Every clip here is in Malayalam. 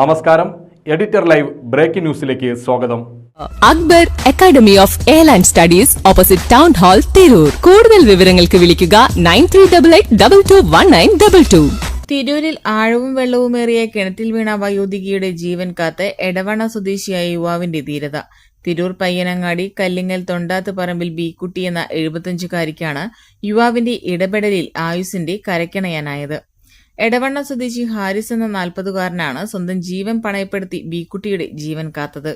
നമസ്കാരം. എഡിറ്റർ ലൈവ് ബ്രേക്കിംഗ് ന്യൂസിലേക്ക് സ്വാഗതം. Akbar academy of airline studies opposite town hall Tirur. കൂടുതൽ വിവരങ്ങൾക്ക് വിളിക്കുക nine three double eight double two one nine double two. തിരൂരിൽ ആഴവും വെള്ളവുമേറിയ കിണറ്റിൽ വീണ വയോധികയുടെ ജീവൻ കാത്ത് എടവണ സ്വദേശിയായ യുവാവിന്റെ ധീരത. തിരൂർ പയ്യനങ്ങാടി കല്ലിങ്ങൽ തൊണ്ടാത്ത് പറമ്പിൽ ബീക്കുട്ടി എന്ന എഴുപത്തിയഞ്ചുകാരിക്കാണ് യുവാവിന്റെ ഇടപെടലിൽ ആയുസിന്റെ കരക്കണയാനായത്. എടവണ്ണ സ്വദേശി ഹാരിസ് എന്ന നാൽപ്പതുകാരനാണ് സ്വന്തം ജീവൻ പണയപ്പെടുത്തി ബീക്കുട്ടിയുടെ ജീവൻ കാത്തത്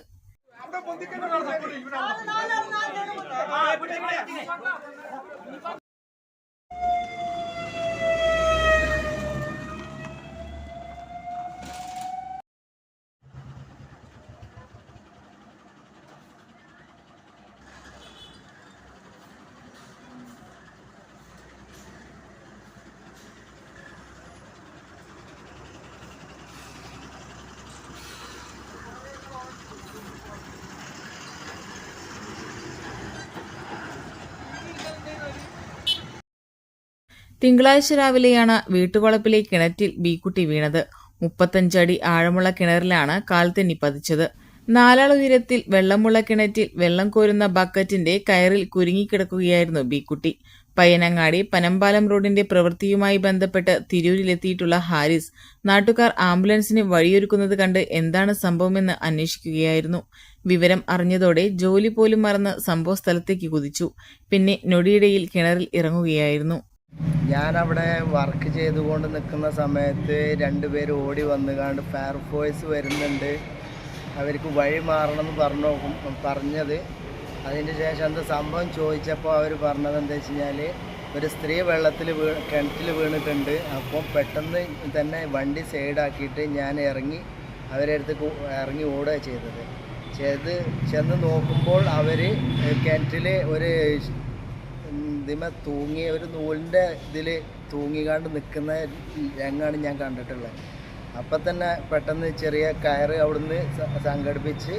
തിങ്കളാഴ്ച രാവിലെയാണ് വീട്ടുവളപ്പിലെ കിണറ്റിൽ ബീക്കുട്ടി വീണത്. മുപ്പത്തഞ്ചടി ആഴമുള്ള കിണറിലാണ് കാൽ തെന്നി പതിച്ചത്. നാലാൾ ഉയരത്തിൽ വെള്ളമുള്ള കിണറ്റിൽ വെള്ളം കോരുന്ന ബക്കറ്റിന്റെ കയറിൽ കുരുങ്ങിക്കിടക്കുകയായിരുന്നു ബീക്കുട്ടി. പയ്യനങ്ങാടി പനമ്പാലം റോഡിന്റെ പ്രവൃത്തിയുമായി ബന്ധപ്പെട്ട് തിരൂരിലെത്തിയിട്ടുള്ള ഹാരിസ് നാട്ടുകാർ ആംബുലൻസിന് വഴിയൊരുക്കുന്നത് കണ്ട് എന്താണ് സംഭവമെന്ന് അന്വേഷിക്കുകയായിരുന്നു. വിവരം അറിഞ്ഞതോടെ ജോലി പോലും മറന്ന് സംഭവ കുതിച്ചു. പിന്നെ നൊടിയിടയിൽ കിണറിൽ ഇറങ്ങുകയായിരുന്നു. ഞാനവിടെ വർക്ക് ചെയ്തുകൊണ്ട് നിൽക്കുന്ന സമയത്ത് രണ്ടുപേര് ഓടി വന്നുകാണ്ട് ഫയർഫോഴ്സ് വരുന്നുണ്ട്. അവർക്ക് വഴി മാറണം എന്ന് പറഞ്ഞു പറഞ്ഞത്. അതിന്റെ ശേഷം എന്ത് സംഭവം ചോദിച്ചപ്പോൾ അവർ പറഞ്ഞത് എന്താ വെച്ച് കഴിഞ്ഞാൽ ഒരു സ്ത്രീ വെള്ളത്തിൽ വീ കിണറ്റിൽ വീണിട്ടുണ്ട്. അപ്പോൾ പെട്ടെന്ന് തന്നെ വണ്ടി സൈഡാക്കിയിട്ട് ഞാൻ ഇറങ്ങി അവരെ അടുത്ത് ഇറങ്ങി ഓടുക ചെയ്തത്. ചെയ്ത് ചെന്ന് നോക്കുമ്പോൾ അവർ കിണറ്റിൽ ഒരു ഇതിമ തൂങ്ങി ഒരു നൂലിന്റെ ഇതിൽ തൂങ്ങിക്കാണ്ട് നിൽക്കുന്ന രംഗമാണ് ഞാൻ കണ്ടിട്ടുള്ളത്. അപ്പം തന്നെ പെട്ടെന്ന് ചെറിയ കയർ അവിടുന്ന് സംഘടിപ്പിച്ച്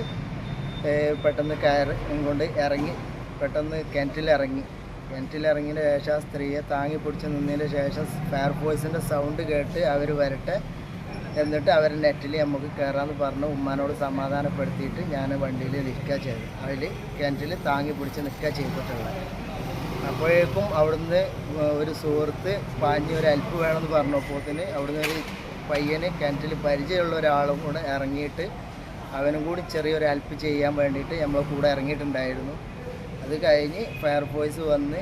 പെട്ടെന്ന് കയർ കൊണ്ട് ഇറങ്ങി പെട്ടെന്ന് കിണറ്റിലിറങ്ങി കിണറ്റിലിറങ്ങിയതിന് ശേഷം ആ സ്ത്രീയെ താങ്ങി പിടിച്ച് നിന്നതിന് ശേഷം ഫയർഫോഴ്സിന്റെ സൗണ്ട് കേട്ട് അവർ വരട്ടെ എന്നിട്ട് അവർ നെറ്റിൽ നമുക്ക് കയറാമെന്ന് പറഞ്ഞ് ഉമ്മാനോട് സമാധാനപ്പെടുത്തിയിട്ട് ഞാൻ വണ്ടിയിൽ നിൽക്കുക ചെയ്തു അതിൽ കിണറ്റിൽ താങ്ങി പിടിച്ച് നിൽക്കുക ചെയ്തിട്ടുള്ളത്. അപ്പോഴേക്കും അവിടുന്ന് ഒരു സുഹൃത്ത് പാഞ്ഞ് ഒരു ഹെൽപ്പ് വേണമെന്ന് പറഞ്ഞപ്പോത്തിന് അവിടുന്ന് ഒരു പയ്യന് കിണറ്റിൽ പരിചയമുള്ള ഒരാളും കൂടെ ഇറങ്ങിയിട്ട് അവനും കൂടി ചെറിയൊരു ഹെൽപ്പ് ചെയ്യാൻ വേണ്ടിയിട്ട് നമ്മളെ കൂടെ ഇറങ്ങിയിട്ടുണ്ടായിരുന്നു. അത് കഴിഞ്ഞ് ഫയർഫോഴ്സ് വന്ന്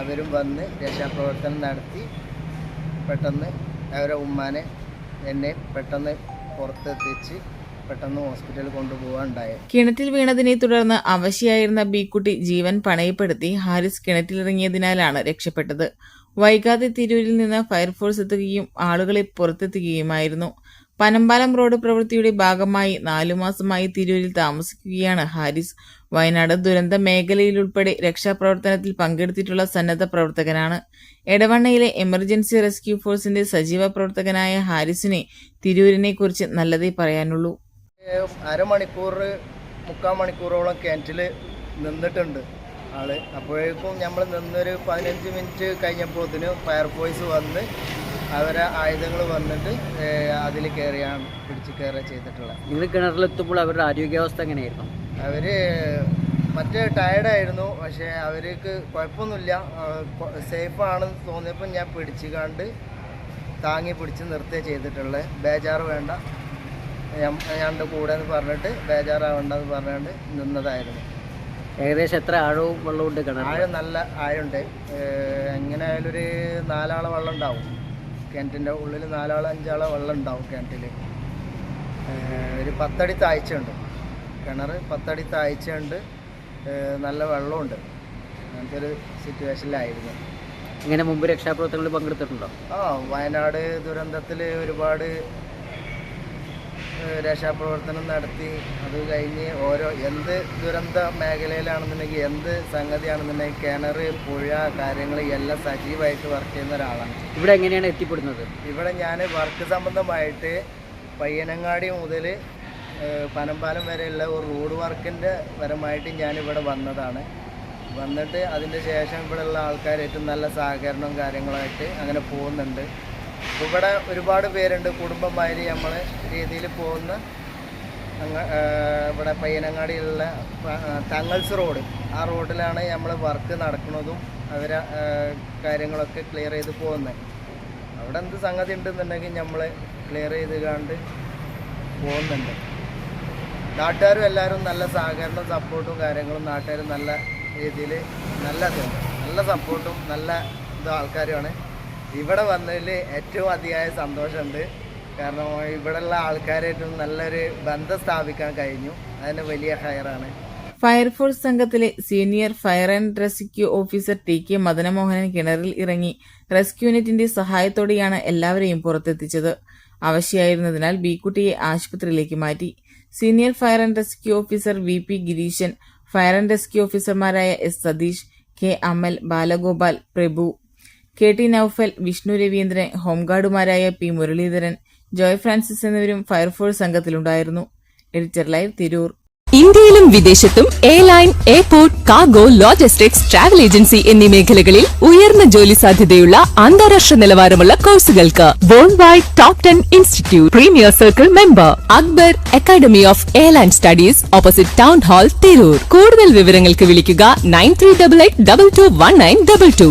അവരും വന്ന് രക്ഷാപ്രവർത്തനം നടത്തി. പെട്ടെന്ന് അവരെ ഉമ്മാനെ എന്നെ പെട്ടെന്ന് പുറത്തെത്തിച്ച് പെട്ടെന്ന് ഹോസ്പിറ്റലിൽ കൊണ്ടുപോകാനുണ്ടായത് കിണറ്റിൽ വീണതിനെ തുടർന്ന് അവശയായിരുന്ന ബീക്കുട്ടി ജീവൻ പണയപ്പെടുത്തി ഹാരിസ് കിണറ്റിലിറങ്ങിയതിനാലാണ് രക്ഷപ്പെട്ടത്. വൈകാതെ തിരൂരിൽ നിന്ന് ഫയർഫോഴ്സ് എത്തുകയും ആളുകളെ പുറത്തെത്തുകയുമായിരുന്നു. പനമ്പാലം റോഡ് പ്രവൃത്തിയുടെ ഭാഗമായി നാലു മാസമായി തിരൂരിൽ താമസിക്കുകയാണ് ഹാരിസ്. വയനാട് ദുരന്ത മേഖലയിലുൾപ്പെടെ രക്ഷാപ്രവർത്തനത്തിൽ പങ്കെടുത്തിട്ടുള്ള സന്നദ്ധ പ്രവർത്തകനാണ്. എടവണ്ണയിലെ എമർജൻസി റെസ്ക്യൂ ഫോഴ്സിന്റെ സജീവ പ്രവർത്തകനായ ഹാരിസിനെ തിരൂരിനെ കുറിച്ച് നല്ലതേ പറയാനുള്ളൂ. അരമണിക്കൂർ മുക്കാൽ മണിക്കൂറോളം കിണറ്റിൽ നിന്നിട്ടുണ്ട് ആൾ. അപ്പോഴേക്കും നമ്മൾ നിന്നൊരു പതിനഞ്ച് മിനിറ്റ് കഴിഞ്ഞപ്പോഴത്തിന് ഫയർഫോഴ്സ് വന്ന് അവരെ ആയുധങ്ങൾ വന്നിട്ട് അതിൽ കയറിയാണ് പിടിച്ച് കയറുക ചെയ്തിട്ടുള്ളത്. നിങ്ങൾ കിണറിലെത്തുമ്പോൾ അവരുടെ ആരോഗ്യാവസ്ഥ എങ്ങനെയായിരുന്നു? അവർ മറ്റേ ടയർഡായിരുന്നു പക്ഷേ അവർക്ക് കുഴപ്പമൊന്നുമില്ല. സേഫാണെന്ന് തോന്നിയപ്പോൾ ഞാൻ പിടിച്ചു കണ്ട് താങ്ങി പിടിച്ച് നിർത്തുക ചെയ്തിട്ടുള്ളത്. ബേജാറ് വേണ്ട. ഞാൻ- ഞാന്റെ കൂടെ എന്ന് പറഞ്ഞിട്ട് ബേജാറാവേണ്ടെന്ന് പറഞ്ഞുകൊണ്ട് നിന്നതായിരുന്നു. ഏകദേശം എത്ര ആഴവും വെള്ളം ഉണ്ട് കിണറിൽ ആഴം നല്ല ആഴമുണ്ട്. എങ്ങനെ ആയാലും ഒരു നാലാള വെള്ളം ഉണ്ടാവും. കിണറ്റിന്റെ ഉള്ളിൽ നാലാള അഞ്ചാള വെള്ളം ഉണ്ടാവും കിണറ്റിൽ ഒരു പത്തടി താഴ്ചയുണ്ട് കിണർ പത്തടി താഴ്ചയുണ്ട് നല്ല വെള്ളമുണ്ട് അങ്ങനത്തെ ഒരു സിറ്റുവേഷനിലായിരുന്നു. ഇങ്ങനെ മുമ്പ് രക്ഷാപ്രവർത്തനങ്ങളിൽ പങ്കെടുത്തിട്ടുണ്ടോ? ആ വയനാട് ദുരന്തത്തിൽ ഒരുപാട് രക്ഷാപ്രവർത്തനം നടത്തി. അത് കഴിഞ്ഞ് ഓരോ എന്ത് ദുരന്ത മേഖലയിലാണെന്നുണ്ടെങ്കിൽ എന്ത് സംഗതിയാണെന്നുണ്ടെങ്കിൽ കിണർ പുഴ കാര്യങ്ങൾ എല്ലാം സജീവമായിട്ട് വർക്ക് ചെയ്യുന്ന ഒരാളാണ്. ഇവിടെ എങ്ങനെയാണ് എത്തിപ്പെടുന്നത്? ഇവിടെ ഞാൻ വർക്ക് സംബന്ധമായിട്ട് പയ്യനങ്ങാടി മുതൽ പനമ്പാലം വരെയുള്ള ഒരു റോഡ് വർക്കിന്റെ പരമായിട്ട് ഞാനിവിടെ വന്നതാണ്. വന്നിട്ട് അതിന്റെ ശേഷം ഇവിടെയുള്ള ആൾക്കാർ ഏറ്റവും നല്ല സഹകരണവും കാര്യങ്ങളായിട്ട് അങ്ങനെ പോകുന്നുണ്ട്. ഇവിടെ ഒരുപാട് പേരുണ്ട്. കുടുംബമാതിരി നമ്മൾ രീതിയിൽ പോകുന്ന ഇവിടെ പയ്യനങ്ങാടിയിലുള്ള തങ്ങൾസ് റോഡ്. ആ റോഡിലാണ് നമ്മൾ വർക്ക് നടക്കുന്നതും അവരെ കാര്യങ്ങളൊക്കെ ക്ലിയർ ചെയ്ത് പോകുന്നത് അവിടെ എന്ത് സംഗതി ഉണ്ടെന്നുണ്ടെങ്കിൽ നമ്മൾ ക്ലിയർ ചെയ്ത് കണ്ട് പോകുന്നുണ്ട്. നാട്ടുകാരും എല്ലാവരും നല്ല സഹകരണവും സപ്പോർട്ടും കാര്യങ്ങളും നാട്ടുകാരും നല്ല രീതിയിൽ നല്ല നല്ല സപ്പോർട്ടും നല്ല ഇത് ആൾക്കാരുമാണ്. ഇവിടെ വന്നതിൽ ഏറ്റവും അതിയായ സന്തോഷമുണ്ട്. കാരണം ഇവിടെയുള്ള ആൾക്കാരായിട്ടും നല്ലൊരു ബന്ധം സ്ഥാപിക്കാൻ കഴിഞ്ഞു. അതിന് വലിയ ഹയറാണ്. ഫയർഫോഴ്സ് സംഘത്തിലെ senior fire and rescue officer T K Madanamohanan കിണറിൽ ഇറങ്ങി റെസ്ക്യൂ യൂണിറ്റിന്റെ സഹായത്തോടെയാണ് എല്ലാവരെയും പുറത്തെത്തിച്ചത്. അവശയായിരുന്നതിനാൽ ബീക്കുട്ടിയെ ആശുപത്രിയിലേക്ക് മാറ്റി. Senior fire and rescue officer V P Gireeshan fire and rescue ഓഫീസർമാരായ S Satheesh K Amal Balagopal Prabhu K T Noufal Vishnu Raveendran ഹോംഗാർഡുമാരായ P Muraleedharan Joy Francis എന്നിവരും ഫയർഫോഴ്സ് സംഘത്തിലുണ്ടായിരുന്നു. Editor live Tirur. ഇന്ത്യയിലും വിദേശത്തും airline airport cargo logistics travel agency എന്നീ മേഖലകളിൽ ഉയർന്ന ജോലി സാധ്യതയുള്ള അന്താരാഷ്ട്ര നിലവാരമുള്ള കോഴ്സുകൾക്ക് Bonvoy top ten institute premier circle member Akbar academy of airline studies opposite town hall Tirur. കൂടുതൽ വിവരങ്ങൾക്ക് വിളിക്കുക nine three double eight double two one nine double two